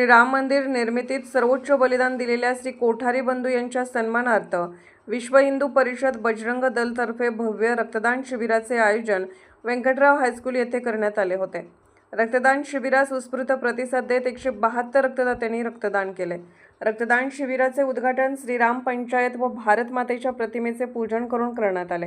श्री राम मंदिर निर्मितीत सर्वोच्च बलिदान दिलेल्या श्री कोठारी बंधू यांच्या सन्मानार्थ विश्व हिंदू परिषद बजरंग दलतर्फे भव्य रक्तदान शिबिराचे आयोजन व्यंकटराव हायस्कूल येथे करण्यात आले होते. रक्तदान शिबिरास उत्स्फूर्त प्रतिसाद देत एकशे बहात्तर रक्तदात्यांनी रक्तदान केले. रक्तदान शिबिराचे उद्घाटन श्रीराम पंचायत व भारत मातेच्या प्रतिमेचे पूजन करून करण्यात आले.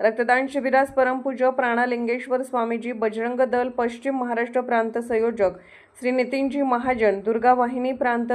रक्तदान शिबिरास परमपूज्य प्राणालिंगेश्वर स्वामीजी बजरंग दल पश्चिम महाराष्ट्र प्रांत संयोजक श्री नितीनजी महाजन दुर्गा वाहिनी प्रांत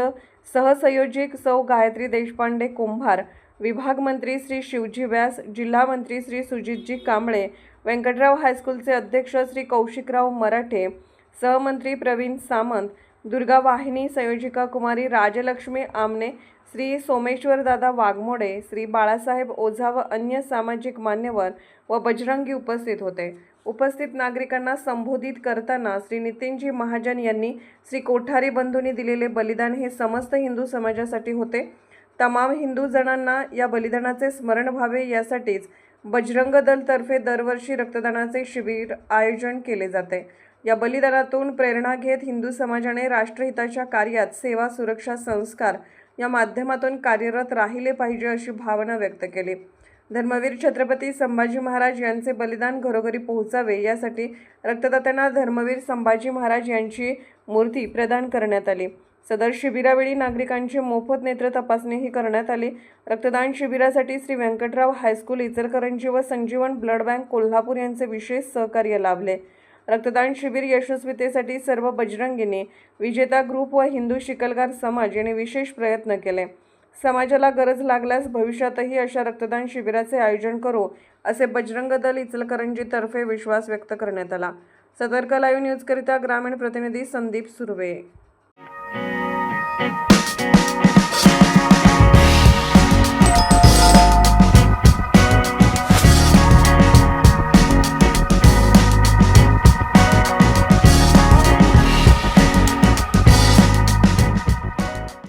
सहसंयोजिक सौ गायत्री देशपांडे कुंभार विभाग मंत्री श्री शिवजी व्यास जिल्हा मंत्री श्री सुजितजी कांबळे व्यंकटराव हायस्कूलचे अध्यक्ष श्री कौशिकराव मराठे सहमंत्री प्रवीण सामंत दुर्गा वाहिनी संयोजिका कुमारी राजलक्ष्मी आमने श्री सोमेश्वरदादा वाघमोडे श्री बाळासाहेब ओझा व अन्य सामाजिक मान्यवर व बजरंगी उपस्थित होते. उपस्थित नागरिकांना संबोधित करताना श्री नितीनजी महाजन यांनी श्री कोठारी बंधूंनी दिलेले बलिदान हे समस्त हिंदू समाजासाठी होते. तमाम हिंदू जणांना या बलिदानाचे स्मरण व्हावे यासाठीच बजरंग दलतर्फे दरवर्षी रक्तदानाचे शिबिर आयोजन केले जाते. या बलिदानातून प्रेरणा घेत हिंदू समाजाने राष्ट्रहिताच्या कार्यात सेवा सुरक्षा संस्कार या माध्यमातून कार्यरत राहिले पाहिजे अशी भावना व्यक्त केली. धर्मवीर छत्रपती संभाजी महाराज यांचे बलिदान घरोघरी पोहोचावे यासाठी रक्तदात्यांना धर्मवीर संभाजी महाराज यांची मूर्ती प्रदान करण्यात आली. सदर शिबिरावेळी नागरिकांची मोफत नेत्र तपासणीही करण्यात आली. रक्तदान शिबिरासाठी श्री व्यंकटराव हायस्कूल इचलकरंजी व संजीवन ब्लड बँक कोल्हापूर यांचे विशेष सहकार्य लाभले. रक्तदान शिबिर यशस्वीतेसाठी सर्व बजरंगीने विजेता ग्रुप व हिंदू शिकलगार समाज यांनी विशेष प्रयत्न केले. समाजाला गरज लागल्यास भविष्यातही अशा रक्तदान शिबिराचे आयोजन करू असे बजरंग दल इचलकरंजीतर्फे विश्वास व्यक्त करण्यात आला. सतर्क लाईव्ह न्यूजकरिता ग्रामीण प्रतिनिधी संदीप सुर्वे.